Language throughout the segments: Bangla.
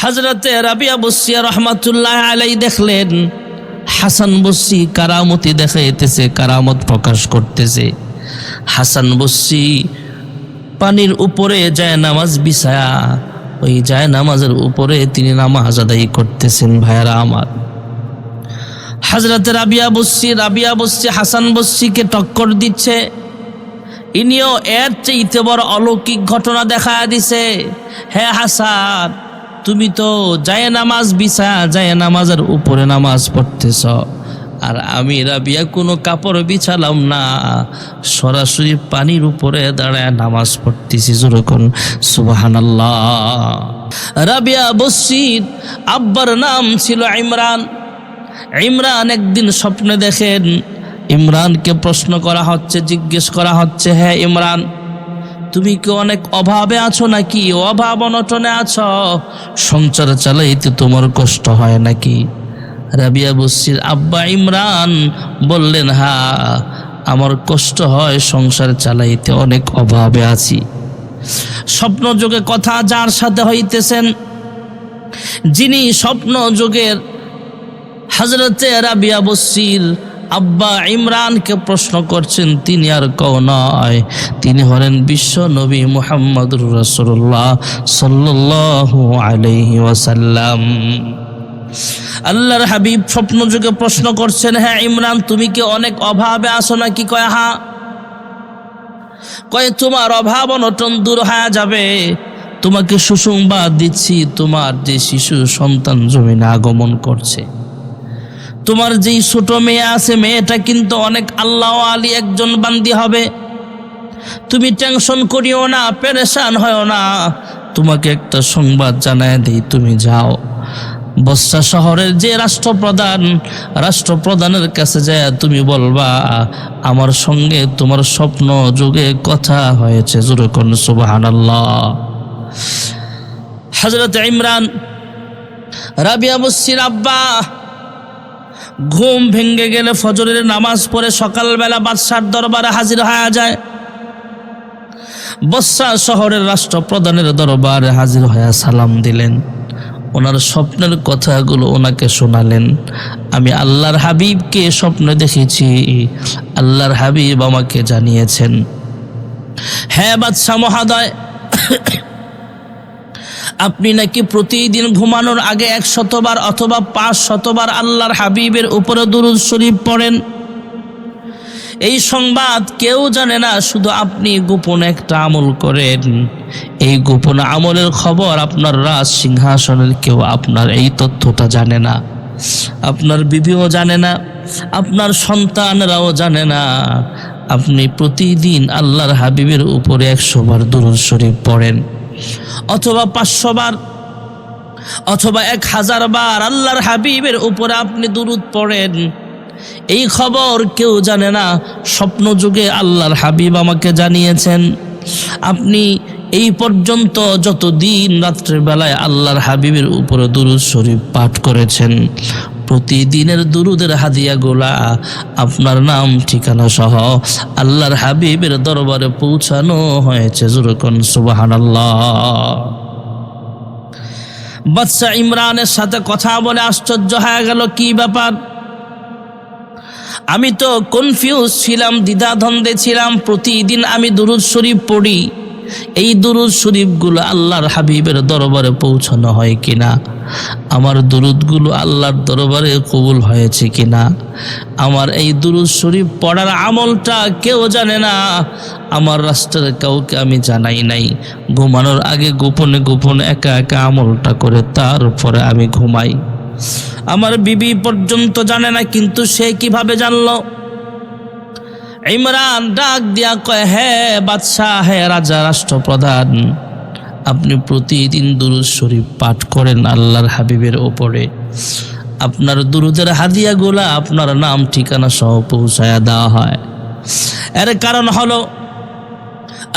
হজরতে রাবিয়া বসিয়া রহমাতুল্লাহ আলাই দেখলেন, হাসান বসি কারামতি দেখাইতেছে, কারামত প্রকাশ করতেছে। হাসান বসি পানির উপরে যায় নামাজ বিছায়া, ওই যায় নামাজের উপরে তিনি নামাজ আদায় করতেছেন, ভাইয়ারা আমার। হাজরতে রাবিয়া বসছি রাবিয়া বসছি হাসান বসছিকে টক্কর দিচ্ছে, ইনিও এর চাইতে বড় অলৌকিক ঘটনা দেখা দিছে, হে হাসান তুমি তো যায় নামাজ বিছা যায় নামাজের উপরে নামাজ পড়তেছ। আর আমি রাবিয়া কোনো কাপড় বিছালাম না। সরাসরি পানির উপরে দাঁড়ায় নামাজ পড়তেছি যেরকম সুবাহান রাবিয়া বসির আব্বার নাম ছিল ইমরান। ইমরান একদিন স্বপ্নে দেখেন, ইমরানকে প্রশ্ন করা হচ্ছে, জিজ্ঞেস করা হচ্ছে হ্যাঁ ইমরান। তুমি কি অনেক অভাবে আছো নাকি? অভাব অনটনে আছো। সংসার চালাইতে তোমার কষ্ট হয় নাকি? রাবিয়া বসির আব্বা ইমরান বললেন, হা, আমার কষ্ট হয় সংসার চালাইতে, অনেক অভাবে আছি। স্বপ্ন যোগে কথা যার সাথে হইতেছেন, যিনি স্বপ্ন যোগের হজরতে রাবিয়া বসির আব্বা ইমরানকে প্রশ্ন করছেন, তিনি আর কেউ নয়। তিনি হলেন বিশ্ব নবী মুহাম্মদুর রসুল্লাহ সাল্লাহ আলহি ওয়াসাল্লাম। আল্লাহর হাবিব স্বপ্ন যুগে প্রশ্ন করছেন হ্যাঁ ইমরান, তুমি কি অনেক অভাবে আসো নাকি? কয় হা কয়, তোমার অভাব অনটন দূর হয়ে যাবে। তোমাকে সুসংবাদ দিচ্ছি, তোমার যে শিশু সন্তান জমিনে আগমন করছে। তোমার যেই ছোট মেয়ে আছে, মেয়েটা কিন্তু অনেক আল্লাহ আলী একজন বান্দি হবে। তুমি টেনশন করিও না, পেরেশান হয় না। তোমাকে একটা সংবাদ জানায় দিই, তুমি যাও। বস্তা শহরের যে রাষ্ট্রপ্রধান, রাষ্ট্রপ্রধানের কাছে যায়, তুমি বলবা, আমার সঙ্গে তোমার স্বপ্ন যুগে কথা হয়েছে যেরকম সুবাহান হজরত ইমরান, রাবিয়া বসির আব্বা ঘুম ভেঙ্গে গেলে ফজরের নামাজ পড়ে সকালবেলা বাদশার দরবারে হাজির হয়ে যায়। বস্সা শহরের রাষ্ট্রপ্রধানের দরবারে হাজির হয়ে সালাম দিলেন। ওনার স্বপ্নের কথাগুলো ওনাকে শোনালেন। আমি আল্লাহর হাবিবকে স্বপ্নে দেখেছি। আল্লাহর হাবিব আমাকে জানিয়েছেন হ্যাঁ বাদশাহ মহাদয় আপনি নাকি প্রতিদিন ঘুমানোর আগে এক শতবার অথবা পাঁচ শতবার আল্লাহর হাবিবের উপরে দুরুদ শরীফ পড়েন? এই সংবাদ কেউ জানে না, শুধু আপনি গোপন একটা আমল করেন। এই গোপন আমলের খবর আপনার রাজ সিংহাসনের কেউ আপনার এই তথ্যটা জানে না, আপনার বিবিও জানে না, আপনার সন্তানরাও জানে না। আপনি প্রতিদিন আল্লাহর হাবিবের উপরে একশো বার দুরুদ শরীফ পড়েন। অথবা পাঁচশো বার, অথবা এক হাজার বার আল্লাহর হাবিবের উপরে আপনি দুরুদ পড়েন। এই খবর কেউ জানে না, স্বপ্ন যুগে আল্লাহর হাবিব আমাকে জানিয়েছেন, আপনি এই পর্যন্ত যত দিন রাত্রের আল্লাহর হাবিবের উপরে দুরুদ শরীফ পাঠ করেছেন প্রতিদিনের দুরুদের হাদিয়াগুলা আপনার নাম, ঠিকানা সহ আল্লাহর হাবিবের দরবারে পৌঁছানো হয়েছে। জুরকন সুবাহান বাচ্চা ইমরানের সাথে কথা বলে আশ্চর্য হয়ে গেল, কি ব্যাপার? আমি তো কনফিউজ ছিলাম, দ্বিধাদ্বন্দ্বে ছিলাম, প্রতিদিন আমি দুরুদ শরীফ পড়ি। এই দুরুদ শরীফগুলো আল্লাহর হাবিবের দরবারে পৌঁছানো হয় কিনা? আমার দুরুদগুলো আল্লাহর দরবারে কবুল হয়েছে কিনা? আমার এই দুরুদ শরীফ পড়ার আমলটা কেউ জানে না। আমার রাষ্ট্রের কাউকে আমি জানাই নাই। ঘুমানোর আগে গোপনে গোপনে একা একা আমলটা করে তারপরে আমি ঘুমাই। আমার বিবি পর্যন্ত জানে না, কিন্তু সে কীভাবে জানলো? ইমরান ডাক দিয়া কয় হ্যাঁ বাদশাহ, হে রাজা রাষ্ট্রপ্রধান, আপনি প্রতিদিন দুরুদ শরীফ পাঠ করেন আল্লাহর হাবিবের ওপরে। আপনার দুরুদের হাদিয়াগুলা আপনার নাম, ঠিকানা সহ পৌঁছায়া দেওয়া হয়। এর কারণ হলো,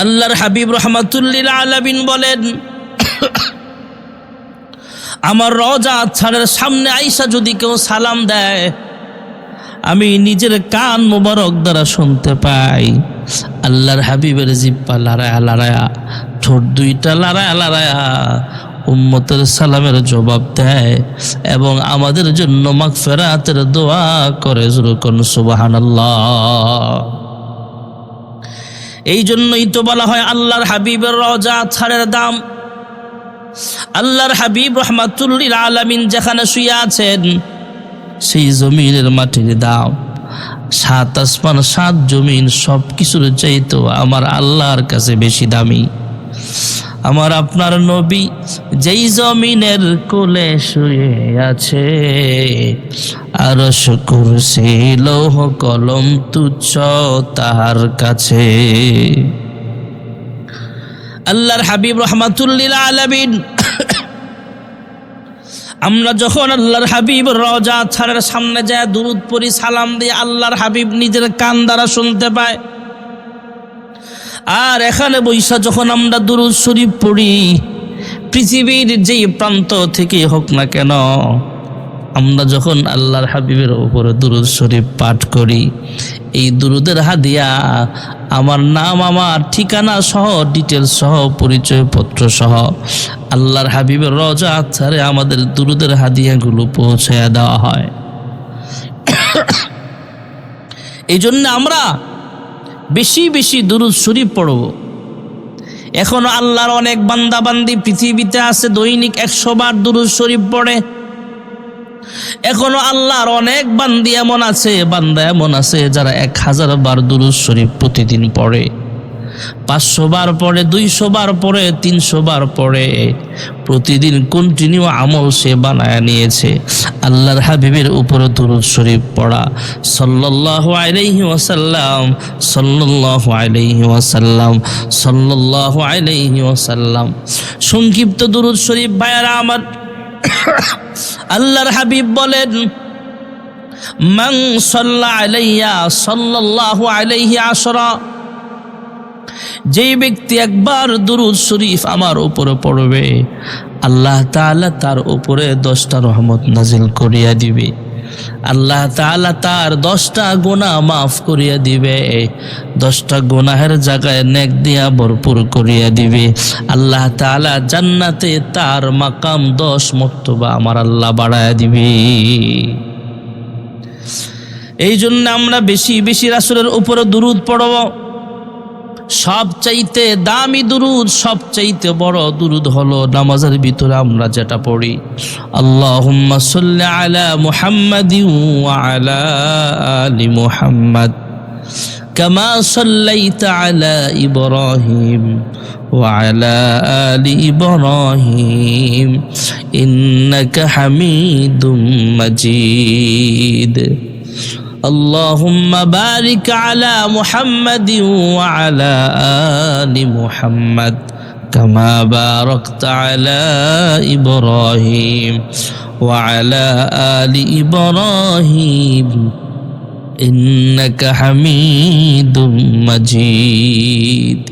আল্লাহর হাবিব রহমাতুল্লিল আলামিন বলেন, আমার রজা ছাড়ের সামনে আইসা যদি কেউ সালাম দেয় আমি নিজের কান মোবারক দ্বারা শুনতে পাই। আল্লাহর হাবিবের জিব্বা লড়ায়া লড়ায়া, ঠোঁট দুইটা লড়ায়া লড়ায়া উম্মতের সালামের জবাব দেয় এবং আমাদের জন্য মাগফেরাতের দোয়া করে যেরকম সুবাহান এই জন্যই তো বলা হয় আল্লাহর হাবিবের রজা ছাড়ের দাম। আল্লাহর হাবিব রহমাতুল্লিল আলামিন যেখানে শুয়ে আছেন সেই জমিনের মাটির দাম। সাত আসমান, সাত জমিন সব কিছুর চাইতো আমার আল্লাহর কাছে বেশি দামি। আমার আপনার নবী যেই জমিনের কোলে শুয়ে আছে, আর কুরসি লৌহ কলম তুচ্ছ তাহার কাছে। আল্লাহর হাবিব রহমাতুল্লিল আলামিন আমরা যখন আল্লাহর হাবিব রজা ছাড়ের সামনে যায়, দুরুদ পরি সালাম দিয়ে আল্লাহর হাবিব নিজের কান দ্বারা শুনতে পায়। আর এখানে বৈশা যখন আমরা দুরুদ শরীফ পড়ি, পৃথিবীর যেই প্রান্ত থেকে হোক না কেন, আমরা যখন আল্লাহর হাবিবের ওপরে দুরুদ শরীফ পাঠ করি এই দুরুদের হাদিয়া, আমার নাম, আমার ঠিকানা সহ ডিটেলস সহ, পরিচয়পত্র সহ আল্লাহর হাবিবের রজা আচ্ছারে আমাদের দুরুদের হাদিয়াগুলো পৌঁছে দেওয়া হয়। এই জন্য আমরা বেশি বেশি দুরুদ শরীফ পড়ব। এখনও আল্লাহর অনেক বান্দাবান্দি পৃথিবীতে আছে, দৈনিক একশো বার দুরুদ শরীফ পড়ে। এখনও আল্লাহর অনেক বান্দি এমন আছে, বান্দা এমন আছে যারা এক হাজার বার দুরুদ শরীফ প্রতিদিন পড়ে, পাঁচশো বার পড়ে, দুইশো বার পড়ে, তিনশো বার পড়ে, প্রতিদিন কন্টিনিউ আমল সে বানায় নিয়েছে। আল্লাহর হাবিবের উপরে দুরুদ শরীফ পড়া, সাল্লাল্লাহু আলাইহি ওয়াসাল্লাম, সাল্লাল্লাহু আলাইহি ওয়াসাল্লাম, সাল্লাল্লাহু আলাইহি ওয়াসাল্লাম। সংক্ষিপ্ত দুরুদ শরীফ, ভাইয়ারা আমার আল্লাহর হাবিব বলেন মাং সাল্লা আলাইয়া সাল্লাল্লাহু আলাইহি আশরা যেই ব্যক্তি একবার দুরুদ শরীফ আমার উপরে পড়বে, আল্লাহ তাআলা তার উপরে দশটা রহমত নাজিল করিয়া দিবে। আল্লাহ তাআলা তার দশটা গোনা মাফ করিয়া দিবে। দশটা গোনাহের জায়গায় নেক দিয়া ভরপুর করিয়া দিবে। আল্লাহ তাআলা জান্নাতে তার মাকাম দশ মর্তবা আমার আল্লাহ বাড়ায়া দিবে। এই জন্য আমরা বেশি বেশি রাসুলের উপরে দুরুদ পড়ব। সবচাইতে দামি দুরুদ সবচাইতে বড় দুরুদ হলো নামাজের ভিতরে আমরা যেটা পড়ি আল্লাহুম্মা সাল্লি আলা মুহাম্মাদিন ওয়া আলা আলি মুহাম্মাদ كما صليت على إبراهيم وعلى آل إبراهيم إنك حميد مجيد اللهم بارك على محمد وعلى آل محمد كما باركت على إبراهيم وعلى آل إبراهيم إنك حميد مجيد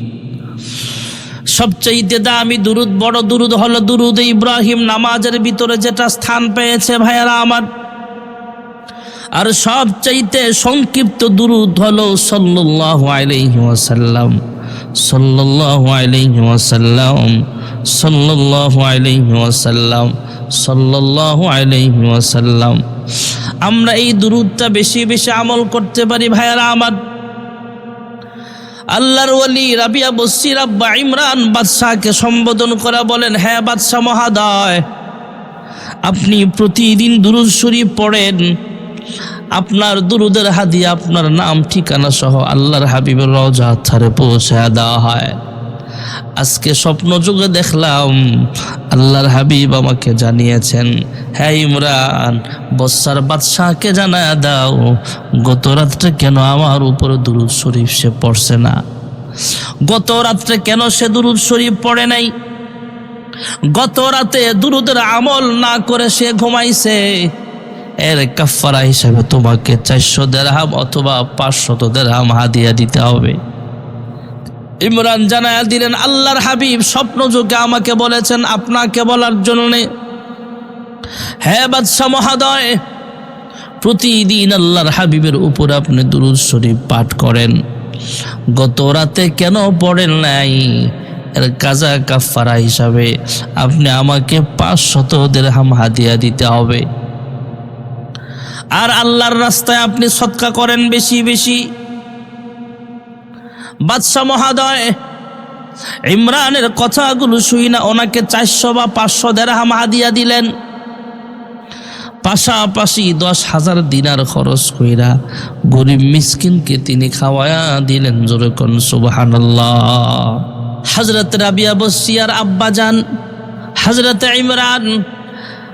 সবচাইতে দামি দুরুদ বড় দুরুদ হলো দুরুদ ইব্রাহিম নামাজের ভিতরে যেটা স্থান পেয়েছে ভাইয়ারা আমার আর সবচাইতে সংক্ষিপ্ত দুরুদ হলো আলাইহি ওয়াসাল্লাম। সাল্লাল্লাহু আলাইহি ওয়াসাল্লাম। সাল্লাল্লাহু আলাইহি ওয়াসাল্লাম। আমরা এই দুরুদটা বেশি বেশি আমল করতে পারি ভাইয়ারা আমার। আল্লাহর ওলি রাবিয়া বসির আব্বা ইমরান বাদশাহকে সম্বোধন করা বলেন হ্যাঁ বাদশাহ মহাদয়, আপনি প্রতিদিন দুরুদ শরীফ পড়েন আপনার দুরুদের হাদিয়া, আপনার নাম, ঠিকানা সহ আল্লাহর হাবিবের রজা ছাড়ে পৌঁছে দেওয়া হয়। আজকে স্বপ্ন যুগে দেখলাম আল্লাহর হাবিব আমাকে জানিয়েছেন হ্যাঁ ইমরান, বৎসার বাদশাহকে জানায় দাও, গত রাত্রে কেন আমার উপরে দুরুদ শরীফ সে পড়ছে না? গত রাত্রে কেন সে দুরুদ শরীফ পড়ে নাই? গত রাতে দুরুদের আমল না করে সে ঘুমাইছে এর কাফারা হিসাবে তোমাকে চারশো দেড়হাম অথবা পাঁচশত দেড়হাম হাদিয়া দিতে হবে। ইমরান জানায়া দিলেন, আল্লাহর হাবিব স্বপ্ন যুগে আমাকে বলেছেন আপনাকে বলার জন্য হ্যাঁ বাদশাহ মহাদয়, প্রতিদিন আল্লাহর হাবিবের উপর আপনি দুরুদ শরীফ পাঠ করেন। গত রাতে কেন পড়েন নাই? এর কাজা কাফারা হিসাবে আপনি আমাকে পাঁচশত দেড়হাম হাদিয়া দিতে হবে। আর আল্লাহর রাস্তায় আপনি সৎকা করেন বেশি বেশি। বাদশাহ মহাদয়, ইমরানের কথাগুলো শুই না, ওনাকে চারশো বা পাঁচশো দেড়হাম হাদিয়া দিলেন। পাশাপাশি দশ হাজার দিনার খরচ কইরা গরিব মিসকিনকে তিনি খাওয়ায়া দিলেন জোরে কোন, সুবহানাল্লাহ। হজরত রাবিয়া বসিয়ার আব্বা যান হজরত ইমরান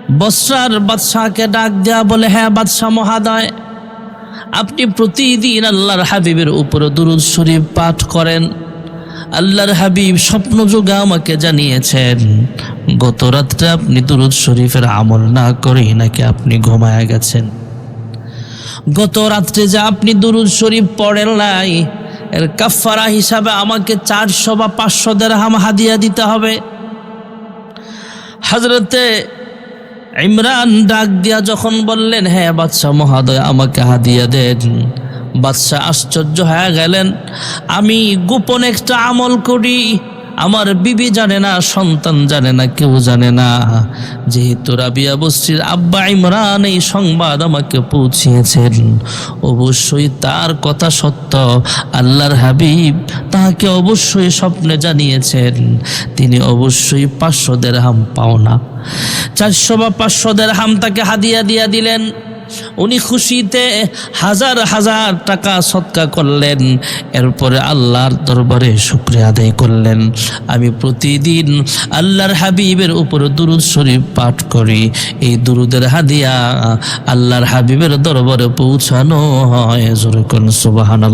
বসরার বাদশাহকে ডাক দেয়া বলে হ্যাঁ বাদশাহ মহাদয়, আপনি প্রতিদিন আল্লাহর হাবিবের উপরে দুরুদ শরীফ পাঠ করেন। আল্লাহর হাবিব স্বপ্ন যোগে আমাকে জানিয়েছেন, গত রাত্রে আপনি দুরুদ শরীফের আমল না করেই নাকি আপনি ঘুমায়া গেছেন। গত রাত্রে যে আপনি দুরুদ শরীফ পড়েন নাই, এর কাফারা হিসাবে আমাকে চারশো বা পাঁচশো দেড় হাম হাদিয়া দিতে হবে। হজরতে ইমরান ডাক দিয়া যখন বললেন হ্যাঁ বাদশাহ মহাদয়, আমাকে হাদিয়া দেন। বাদশাহ আশ্চর্য হয়ে গেলেন, আমি গোপন একটা আমল করি। আমার বিবি জানে না, সন্তান জানে না, কেউ জানে না। যেহেতু রাবিয়া বস্তির আব্বা ইমরান এই সংবাদ আমাকে পৌঁছিয়েছেন, অবশ্যই তার কথা সত্য। আল্লাহর হাবিব তাহাকে অবশ্যই স্বপ্নে জানিয়েছেন, তিনি অবশ্যই পাঁচশো দেড়হাম পাওনা। চারশো বা পাঁচশো দেড়হাম তাকে হাদিয়া দিয়া দিলেন। উনি খুশিতে হাজার হাজার টাকা সৎকা করলেন। এরপরে আল্লাহর দরবারে শুক্রিয়া আদায় করলেন। আমি প্রতিদিন আল্লাহর হাবিবের উপর দুরুদ শরীফ পাঠ করি। এই দুরুদের হাদিয়া আল্লাহর হাবিবের দরবারে পৌঁছানো হয়। জোরকন সুবাহান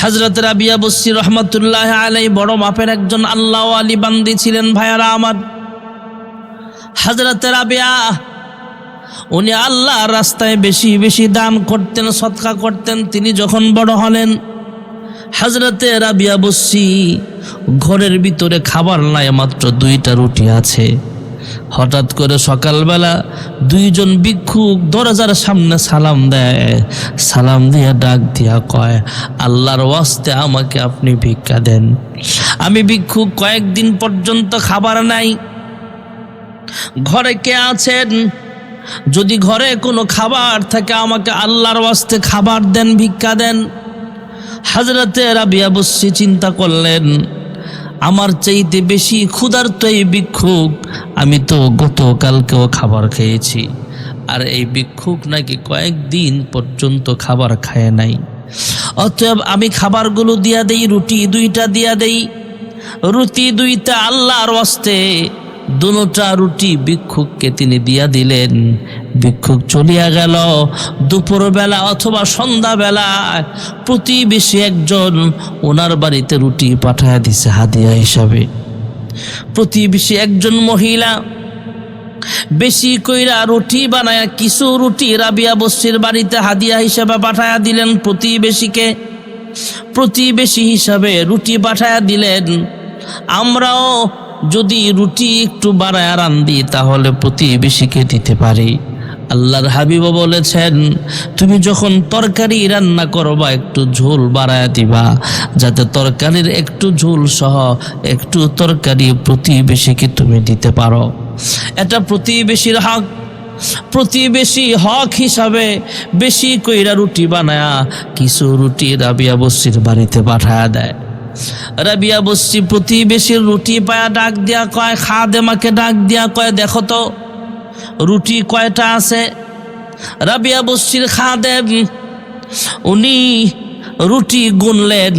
হজরত রাবিয়া বসি রহমতুল্লাহ আলাই বড় মাপের একজন আল্লাহ আলী বান্দি ছিলেন ভাইয়ারা আমার। হজরত রাবিয়া উনি আল্লাহ রাস্তায় বেশি বেশি দান করতেন, সৎকা করতেন। তিনি যখন বড় হলেন হাজরতে রাবিয়া বসি ঘরের ভিতরে খাবার নাই, মাত্র দুইটা রুটি আছে। হঠাৎ করে সকালবেলা দুইজন ভিক্ষুক দরজার সামনে সালাম দেয়। সালাম দিয়া ডাক দিয়া কয়, আল্লাহর ওয়াস্তে আমাকে আপনি ভিক্ষা দেন। আমি ভিক্ষুক, কয়েকদিন পর্যন্ত খাবার নাই। ঘরে কে আছেন? যদি ঘরে কোনো খাবার থাকে, আমাকে আল্লাহর ওয়াস্তে খাবার দেন, ভিক্ষা দেন। হাজরতে রাবিয়া চিন্তা করলেন, আমার চাইতে বেশি ক্ষুধার্ত এই ভিক্ষুক, আমি তো গতকালকেও খাবার খেয়েছি। আর এই ভিক্ষুক নাকি কয়েকদিন পর্যন্ত খাবার খায় নাই। অতএব আমি খাবারগুলো দিয়া দেই, রুটি দুইটা দিয়া দেই। রুটি দুইটা আল্লাহর ওয়াস্তে দুটা রুটি ভিক্ষুককে তিনি দিয়া দিলেন। ভিক্ষুক চলিয়া গেল। দুপুরবেলা অথবা সন্ধ্যাবেলা প্রতিবেশী একজন ওনার বাড়িতে রুটি পাঠায় দিছে হাদিয়া হিসাবে। প্রতিবেশী একজন মহিলা বেশি কইরা রুটি বানায় কিছু রুটি রাবিয়া বস্তির বাড়িতে হাদিয়া হিসাবে পাঠায়া দিলেন প্রতিবেশীকে। প্রতিবেশী হিসাবে রুটি পাঠায়া দিলেন। আমরাও যদি রুটি একটু বাড়ায় রান্ধি তাহলে প্রতিবেশীকে দিতে পারি। আল্লাহর হাবিবও বলেছেন, তুমি যখন তরকারি রান্না করবা, একটু ঝোল বাড়ায় দিবা। যাতে তরকারির একটু ঝোল সহ একটু তরকারি প্রতিবেশীকে তুমি দিতে পারো। এটা প্রতিবেশীর হক। প্রতিবেশী হক হিসাবে বেশি কইরা রুটি বানায়া, কিছু রুটি রাবিয়া বসির বাড়িতে পাঠায়া দেয়। রাবিয়া বসছি প্রতিবেশীর রুটি পায়া ডাক দিয়া কয় খা দেমাকে ডাক দিয়া কয়, দেখো তো, রুটি কয়টা আছে? রাবিয়া বসছির খা দেব উনি রুটি গুনলেন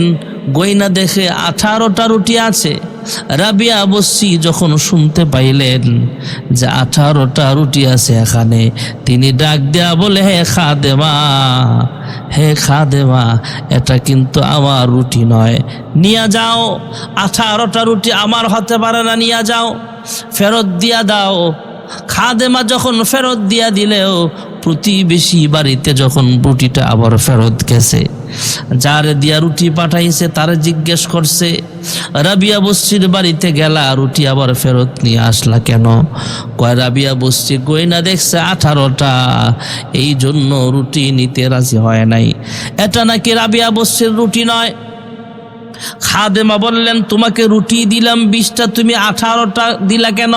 গয়না দেখে আঠারোটা রুটি আছে। রাবিয়া বসছি যখন শুনতে পাইলেন যে আঠারোটা রুটি আছে এখানে, তিনি ডাক দেয়া বলে, হে খা দেমা হে খা দেমা এটা কিন্তু আমার রুটি নয়। নিয়ে যাও, আঠারোটা রুটি আমার হতে পারে না, নিয়ে যাও, ফেরত দিয়া দাও। খাদেমা যখন ফেরত দিয়া দিলেও প্রতিবেশী বাড়িতে যখন রুটিটা আবার ফেরত গেছে, যারে দিয়া রুটি পাঠাইছে, তারে জিজ্ঞেস করছে, রাবিয়া বস্তির বাড়িতে গেলা, রুটি আবার ফেরত নিয়ে আসলা কেন? কয়, রাবিয়া বস্তি গয়না দেখছে আঠারোটা, এই জন্য রুটি নিতে রাজি হয় নাই। এটা নাকি রাবিয়া বস্তির রুটি নয়? খাদেমা বললেন, তোমাকে রুটি দিলাম, বিশটা, তুমি আঠারোটা দিলা কেন?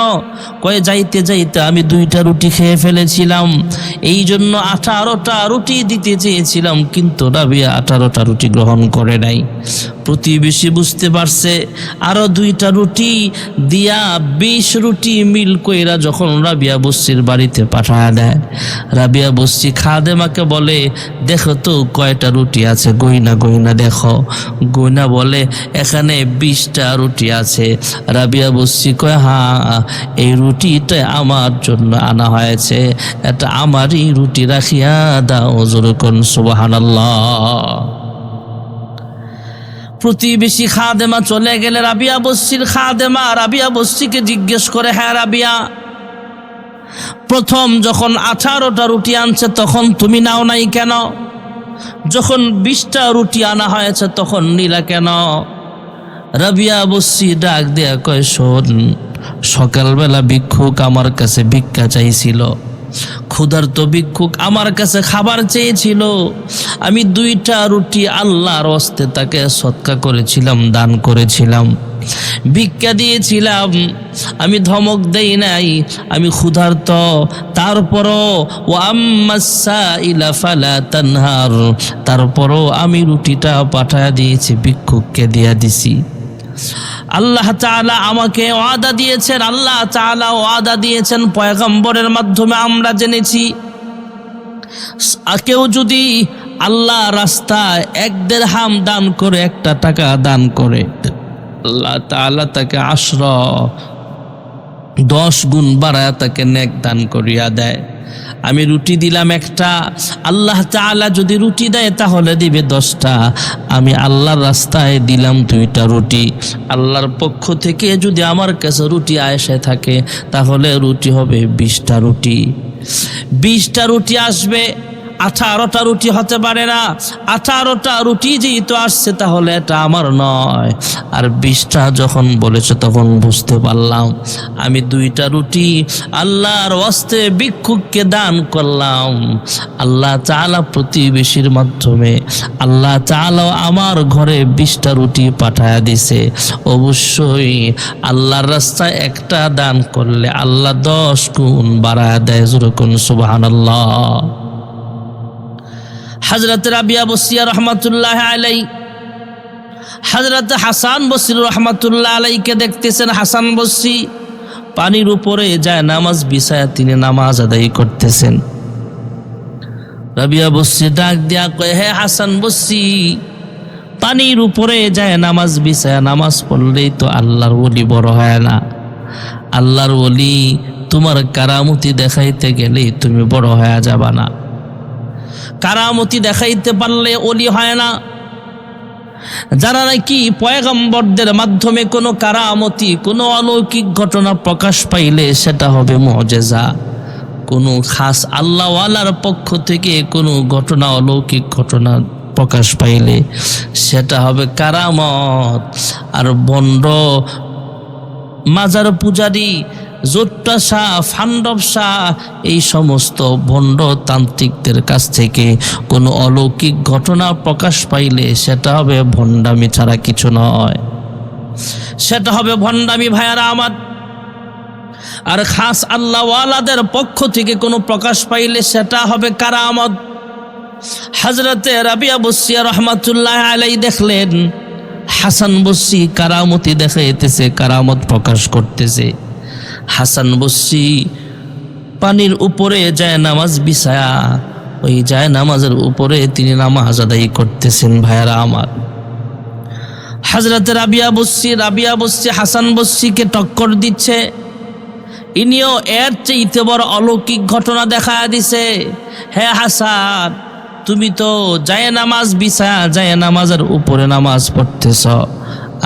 কয়ে, যাইতে যাইতে আমি দুইটা রুটি খেয়ে ফেলেছিলাম। এই জন্য আঠারোটা রুটি দিতে চেয়েছিলাম, কিন্তু রাবিয়া আঠারোটা রুটি গ্রহণ করে নাই। প্রতিবেশী বুঝতে পারছে, আরও দুইটা রুটি দিয়া বিশ রুটি মিল কইরা যখন রাবিয়া বস্তির বাড়িতে পাঠায় দেয়, রাবিয়া বস্তি খাদেমাকে বলে, দেখো তো কয়টা রুটি আছে গইনা গইনা দেখো। গইনা বলে এখানে বিশটা রুটি আছে। রাবিয়া বস্তি কয় হ্যাঁ এই রুটিটা আমার জন্য আনা হয়েছে। এটা আমারই রুটি রাখিয়া দাও জোরকন সুবহানাল্লাহ। প্রতিবেশী খাদেমা চলে গেলে রাবিয়া বস্তির খাদেমা রাবিয়া বস্তিকে জিজ্ঞেস করে হ্যাঁ রাবিয়া, প্রথম যখন আঠারোটা রুটি আনছে তখন তুমি নাও নাই কেন? যখন বিশটা রুটি আনা হয়েছে, তখন নিলা কেন? রাবিয়া বস্তি ডাক দেয়া কয়, শোন, সকালবেলা ভিক্ষুক আমার কাছে ভিক্ষা চাইছিল। ক্ষুধার্ত ভিক্ষুক আমার কাছে খাবার চেয়েছিল। আমি দুইটা রুটি আল্লাহর হস্তে তাকে সৎকা করেছিলাম, দান করেছিলাম। ভিক্ষা দিয়েছিলাম। আমি ধমক দেই নাই, আমি ক্ষুধার্ত। তারপরও, ও ইলা ফালা তানহার। তারপরও আমি রুটিটা পাঠায় দিয়েছি, ভিক্ষুককে দিয়া দিছি। আল্লাহ তাআলা আমাকে ওয়াদা দিয়েছেন, আল্লাহ তাআলা ওয়াদা দিয়েছেন, পয়গম্বরের মাধ্যমে আমরা জেনেছি। কেউ যদি আল্লাহ রাস্তায় এক দেড় হাম দান করে, একটা টাকা দান করে আল্লাহ তাআলা তাকে আশ্র দশ গুণ বাড়ায় তাকে নেক দান করিয়া দেয়। আমি রুটি দিলাম একটা, আল্লাহ তাআলা যদি রুটি দেয় তাহলে দিবে দশটা। আমি আল্লাহর রাস্তায় দিলাম দুইটা রুটি। আল্লাহর পক্ষ থেকে যদি আমার কাছে রুটি আয়সে থাকে, তাহলে রুটি হবে বিশটা রুটি। বিশটা রুটি আসবে আঠারোটা রুটি হতে পারে না। আঠারোটা রুটি যেহেতু আসছে, তাহলে এটা আমার নয়। আর বিশটা যখন বলেছে, তখন বুঝতে পারলাম, আমি দুইটা রুটি আল্লাহর অস্তে ভিক্ষুককে দান করলাম। আল্লাহ চালা প্রতিবেশীর মাধ্যমে, আল্লাহ চালাও আমার ঘরে বিশটা রুটি পাঠায় দিছে। অবশ্যই আল্লাহর রাস্তায় একটা দান করলে আল্লাহ দশ গুণ বাড়ায় দেয় যেরকম সুবাহান আল্লাহ হজরত রাবিয়া বসিয়া রহমতুল্লাহ আলাই হজরত হাসান বসির রহমতুল্লাহ আলাইকে দেখতেছেন হাসান বসি, পানির উপরে যায় নামাজ বিছায়া তিনি নামাজ আদায় করতেছেন। রাবিয়া বসি ডাক দিয়া কয়, হে হাসান বসি, পানির উপরে যায় নামাজ বিছায়া নামাজ পড়লেই তো আল্লাহর ওলি বড় হয় না। আল্লাহর ওলি তোমার কারামতি দেখাইতে গেলেই তুমি বড় হয়ে যাবা না। কারামতি দেখাইতে পারলে অলি হয় না। যারা নাকি পয়গম্বরদের মাধ্যমে কোনো কারামতি, কোনো অলৌকিক ঘটনা প্রকাশ পাইলে সেটা হবে মজেজা। কোনো খাস আল্লাহওয়ালার পক্ষ থেকে কোনো ঘটনা, অলৌকিক ঘটনা প্রকাশ পাইলে সেটা হবে কারামত। আর বন্ড মাজার পূজারী জোট্টা শাহ ফান্ডব শাহ এই সমস্ত ভণ্ড তান্ত্রিকদের কাছ থেকে কোনো অলৌকিক ঘটনা প্রকাশ পাইলে সেটা হবে ভণ্ডামি ছাড়া কিছু নয়। সেটা হবে ভণ্ডামি, ভাইয়ারা আমার। আর খাস আল্লাহওয়ালাদের পক্ষ থেকে কোনো প্রকাশ পাইলে সেটা হবে কারামত। হজরতে রাবিয়া বসিয়া রহমাতুল্লাহ আলাই দেখলেন, হাসান বসি কারামতি দেখাইতেছে, কারামত প্রকাশ করতেছে। হাসান বসি পানির উপরে যায় নামাজ বিছায়া, ওই যায় নামাজের উপরে তিনি নামাজ আদায় করতেছেন ভাইয়ারা আমার। হাজরত রাবিয়া বসি রাবিয়া বসি, হাসান বসিকে টক্কর দিচ্ছে। ইনিও এর চেয়ে বড় অলৌকিক ঘটনা দেখা দিছে। হে হাসান, তুমি তো যায় নামাজ বিছা যায় নামাজের উপরে নামাজ পড়তেছ।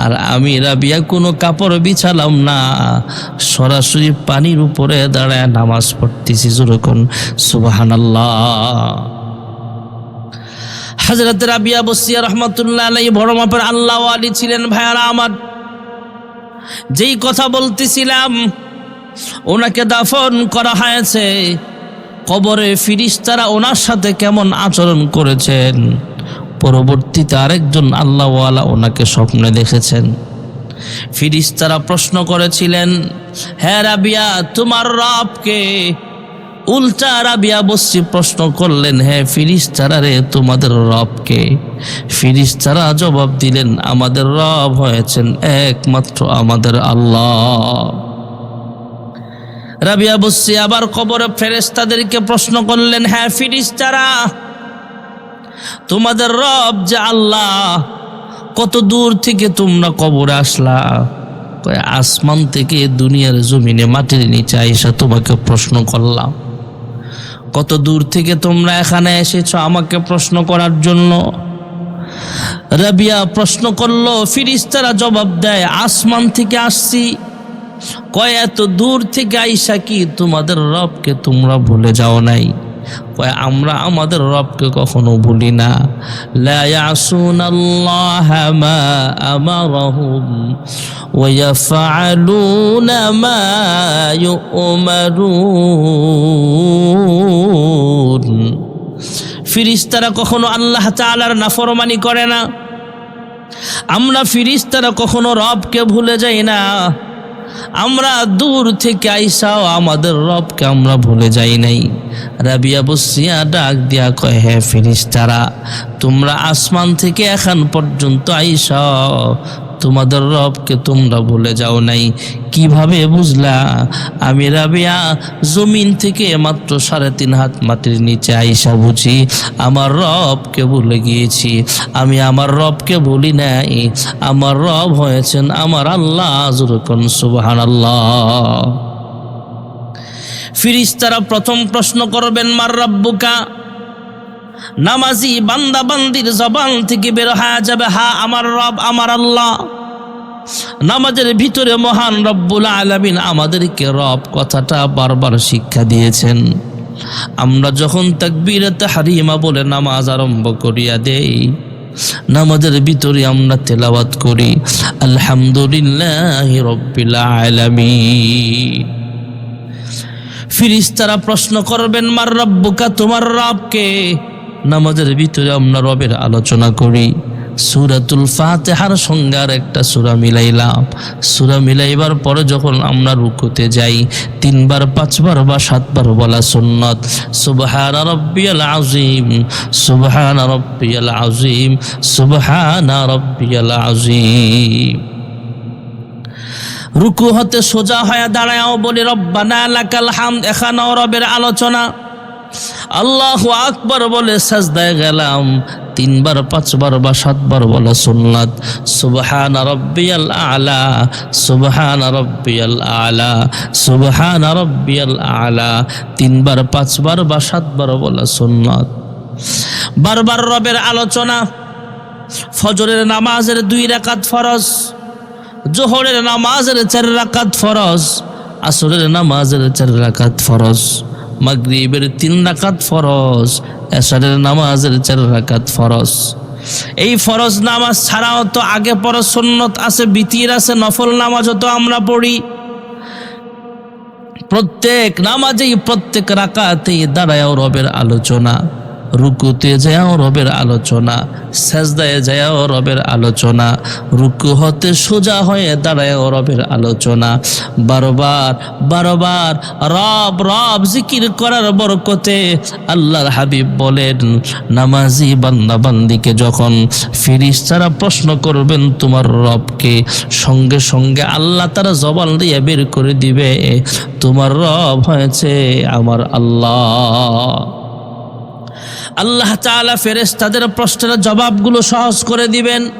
আর আমি রাবিয়া কোনো কাপড় বিছালাম না। সরাসরি পানির উপরে দাঁড়ায় নামাজ পড়তেছি যেরকম সুবাহান হাজরত রাবিয়া বসিয়া রহমতুল্লাহ আলাই বড় মাপের আল্লাহ আলী ছিলেন ভাইয়ারা আমার। যেই কথা বলতেছিলাম, ওনাকে দাফন করা হয়েছে। কবরে ফিরিস্তারা ওনার সাথে কেমন আচরণ করেছেন? পরবর্তীতে আরেকজন আল্লাহওয়ালা ওনাকে স্বপ্নে দেখেছেন। ফিরিস্তারা প্রশ্ন করেছিলেন হ্যাঁ রাবিয়া, তোমার রবকে? উল্টা রাবিয়া বসছি প্রশ্ন করলেন হ্যাঁ ফিরিস্তারা রে, তোমাদের রবকে? ফিরিস্তারা জবাব দিলেন, আমাদের রব হয়েছেন একমাত্র আমাদের আল্লাহ। রাবিয়া বসছি আবার কবরে ফেরেস্তাদেরকে প্রশ্ন করলেন হ্যাঁ ফিরিস্তারা তোমাদের রব যে আল্লাহ, কত দূর থেকে তোমরা কবরে আসলা? আসমান থেকে দুনিয়ার জমিনে মাটির নিচে আইসা তোমাকে প্রশ্ন করলাম। কত দূর থেকে তোমরা এখানে এসেছ আমাকে প্রশ্ন করার জন্য? রাবিয়া প্রশ্ন করল, ফিরিস্তারা জবাব দেয়, আসমান থেকে আসছি। কয়, এত দূর থেকে আইসা কি তোমাদের রবকে তোমরা ভুলে যাও নাই? কয়, আমরা আমাদের রবকে কখনো ভুলি না। ফিরিস্তারা কখনো আল্লাহ তাআলার নাফরমানি করে না। আমরা ফিরিস্তারা কখনো রবকে ভুলে যাই না। আমরা দূর থেকে আইসাও আমাদের রবকে আমরা ভুলে যাই নাই। রাবিয়া বসিয়া ডাক দিয়া কয় হ্যাঁ ফিরিস তারা তোমরা আসমান থেকে এখন পর্যন্ত আইসাও তোমাদের রবকে তোমরা ভুলে যাও নাই। কীভাবে বুঝলা? আমি রাবিয়া জমিন থেকে মাত্র সাড়ে তিন হাত মাটির নিচে আইসা বুঝি, আমার রবকে ভুলে গিয়েছি। আমি আমার রবকে ভুলি নাই, আমার রব হয়েছেন আমার আল্লাহ জুরকন সুবাহান আল্লাহ ফিরিস্তারা প্রথম প্রশ্ন করবেন, মার রব্বুকা? নামাজি বান্দা বান্দির জবান থেকে বের হয়ে যাবে। হা, আমার রব, আমার আল্লাহ। নামাজের ভিতরে মহান রব্বুল আলমিন আমাদেরকে রব কথাটা বারবার শিক্ষা দিয়েছেন। আমরা যখন তাকবীরাতে হারিমা বলে নামাজ আরম্ভ করিয়া দেই, নামাজের ভিতরে আমরা তেলাওয়াত করি, আলহামদুলিল্লাহ রব্বিল আলামিন। ফিরিস্তারা প্রশ্ন করবেন, মার রব্বুকা, তোমার রবকে? নামাজের ভিতরে আমরা রবের আলোচনা করি। সুরাতুল ফাতেহার আর একটা সুরা মিলাইলাম। সুরা মিলাইবার পরে যখন আমরা রুকুতে যাই, তিনবার, পাঁচবার বা সাতবার বলা সুন্নত। সুবহান রব্বিয়াল আজিম সুবহান রব্বিয়াল আজিম সুবহান রব্বিয়াল আজিম রুকু হতে সোজা হয়ে দাঁড়ায়ও বলি, রব্বানা লাকাল হামদ এখানেও রবের আলোচনা। আল্লাহ আকবর বলে সাজদায় গেলাম, তিনবার, পাঁচবার বা সাতবার বলা সুন্নাত। সুবহান রব্বিয়াল আলা, সুবহান রব্বিয়াল আলা, সুবহান রব্বিয়াল আলা। তিনবার, পাঁচবার বা সাতবার বলা সুন্নাত। বারবার রবের আলোচনা, ফজরের নামাজের দুই রাকাত ফরজ, জোহরের নামাজের চার রাকাত ফরজ, আসরের নামাজের চার রাকাত ফরজ। মাগরিবের তিন রাকাত ফরজ, এশারের নামাজের চার রাকাত ফরজ। এই ফরজ নামাজ ছাড়াও তো আগে পর সন্ন্যত আছে, বিতির আছে, নফল নামাজও তো আমরা পড়ি। প্রত্যেক নামাজেই প্রত্যেক রাকাতেই দাঁড়ায় রবের আলোচনা। রুকুতে যাও রবের আলোচনা, সেজদায় যাও রবের আলোচনা, রুকু হতে সোজা হয়ে দাঁড়ায় রবের আলোচনা। বারবার বারবার রব রব জিকির করার বরকতে আল্লাহর হাবিব বলেন, নামাজি বান্দা বান্দিকে যখন ফিরিস্তারা প্রশ্ন করবেন তোমার রবকে, সঙ্গে সঙ্গে আল্লাহ তারা জবান দিয়ে বের করে দিবে, তোমার রব হয়েছে আমার আল্লাহ। আল্লাহ তাআলা ফেরেশতাদের প্রশ্নের জবাবগুলো সহজ করে দিবেন।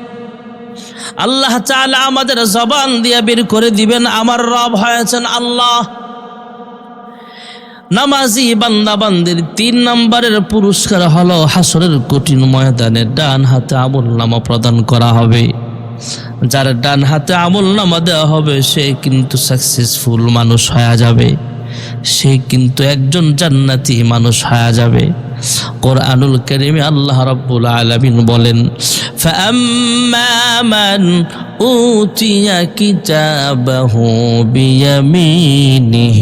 আল্লাহ তাআলা আমাদের জবান দিয়ে বের করে দিবেন, আমার রব হয়েছেন আল্লাহ। নামাজি বান্দা বান্দির তিন নম্বরের পুরস্কার হলো হাসরের কঠিন ময়দানে ডান হাতে আমল নামা প্রদান করা হবে। যার ডান হাতে আমল নামা দেওয়া হবে, সে কিন্তু সাকসেসফুল মানুষ হয়ে যাবে। সে কিন্তু একজন জান্নাতি মানুষ হয়ে যাবে কোরআনুল করিমে আল্লাহ রাব্বুল আলামিন বলেন فأما من أوتي كتابه بيمينه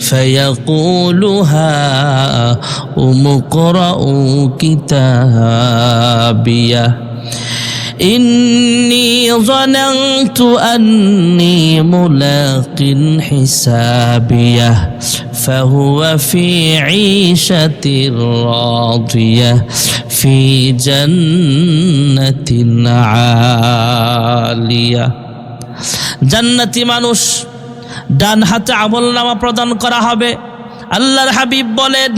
فيقول هاؤم اقرءوا كتابيه إني ظننت أني ملاق حسابيه فهو في عيشة راضية في جنة عالية জান্নাতি মানুষ ডান হাতে আমল নামা প্রদান করা হবে আল্লাহর হাবিব বলেন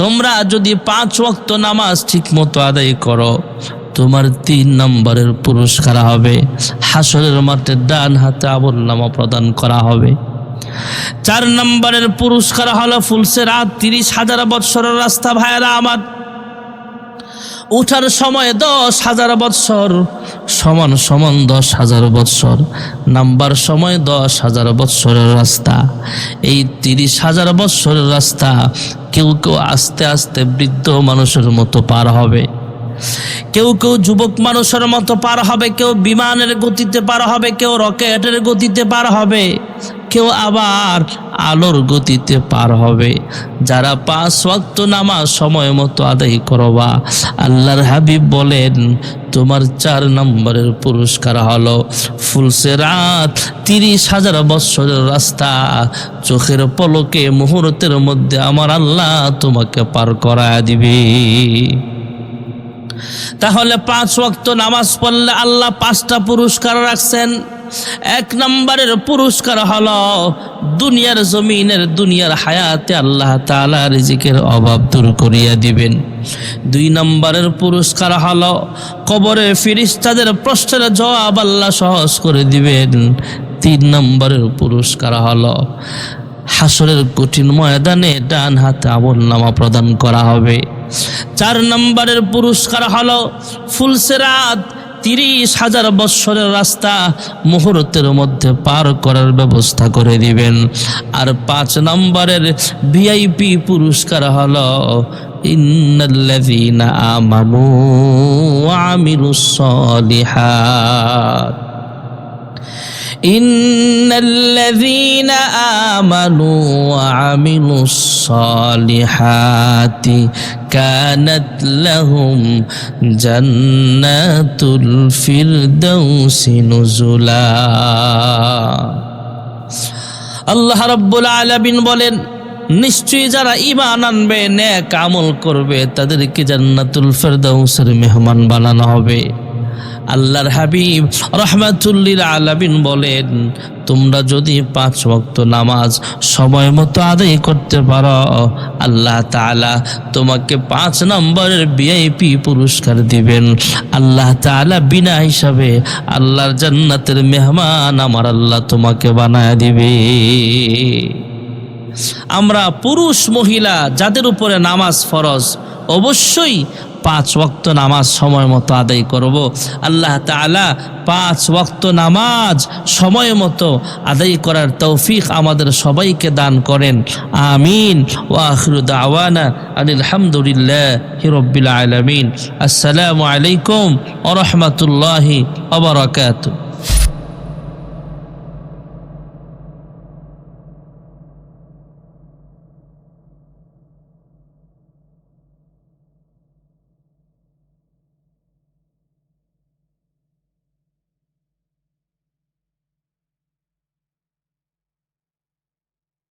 তোমরা যদি পাঁচ ওয়াক্ত নামাজ ঠিক মতো আদায় করো তোমার তিন নম্বরের পুরস্কার হবে। হাসরের মাঠে ডান হাতে আমল নামা প্রদান করা হবে। চার নম্বরের পুরস্কার হলো ফুলসে রাত, তিরিশ হাজার বৎসরের রাস্তা ভাইয়েরা আমার। উঠার সময় দশ হাজার বৎসর, সমান সমান দশ হাজার বৎসর, নাম্বার সময় দশ হাজার বৎসরের রাস্তা। এই তিরিশ হাজার বৎসরের রাস্তা কেউ কেউ আস্তে আস্তে বৃদ্ধ মানুষের মতো পার হবে। কেউ কেউ যুবক মানুষের মতো পার হবে, কেউ বিমানের গতিতে পার হবে, কেউ রকেটের গতিতে পার হবে, কেউ আবার আলোর গতিতে পার হবে। যারা পাঁচ ওয়াক্ত নামাজ সময় মতো আদায় করবা, আল্লাহর হাবিব বলেন, তোমার চার নম্বরের পুরস্কার হলো ফুলসে রাত তিরিশ হাজার বৎসরের রাস্তা, চোখের পলকে মুহূর্তের মধ্যে আমার আল্লাহ তোমাকে পার করায় দিবে। তাহলে পাঁচ ওয়াক্ত নামাজ পড়লে আল্লাহ পাঁচটা পুরস্কার রাখছেন। এক নম্বরের পুরস্কার হলো দুনিয়ার জমিনের, দুনিয়ার হায়াতে আল্লাহ তাআলা রিজিকের অভাব দূর করিয়া দিবেন। দুই নম্বরের পুরস্কার হল কবরে ফিরিস্তাদের প্রশ্নের জবাব আল্লাহ সহজ করে দিবেন। তিন নম্বরের পুরস্কার হলো হাসরের কঠিন ময়দানে ডান হাতে আমল নামা প্রদান করা হবে। চার নম্বরের পুরস্কার হল ফুলসেরাত, তিরিশ হাজার বৎসরের রাস্তা মুহূর্তের মধ্যে পার করার ব্যবস্থা করে দিবেন। আর পাঁচ নম্বরের ভিআইপি পুরস্কার হলো ইন্নাল্লাযীনা আমানু ওয়া আমিলুস সলিহাত। إن الذين آمنوا وعملوا الصالحات كانت لهم جنات الفردوس نزلا আল্লাহ রব্বুল আলামিন বলেন নিশ্চয়ই যারা ইমান আনবে নেক আমল করবে তাদেরকে জান্নাতুল ফেরদাউসের মেহমান বানানো হবে আল্লাহর হাবিব রহমাতুল্লিল আলামিন বলেন, তোমরা যদি পাঁচ ভক্ত নামাজ সময় মতো আদায় করতে পারো, আল্লাহ তাআলা তোমাকে পাঁচ নম্বরের ভিআইপি পুরস্কার দিবেন। আল্লাহ তাআলা বিনা হিসাবে আল্লাহর জান্নাতের মেহমান আমার আল্লাহ তোমাকে বানায় দিবে। আমরা পুরুষ মহিলা যাদের উপরে নামাজ ফরজ, অবশ্যই পাঁচ ওক্ত নামাজ সময় মতো আদায় করব। আল্লাহ তালা পাঁচ ওক্ত নামাজ সময় মতো আদায় করার তৌফিক আমাদের সবাইকে দান করেন। আমিন। ও আখরু দাওয়ানা আলহামদুলিল্লাহ হিরব্বিল আলমিন। আসসালামু আলাইকুম ওরহমতুল্লাহি ওবরাকাতুহ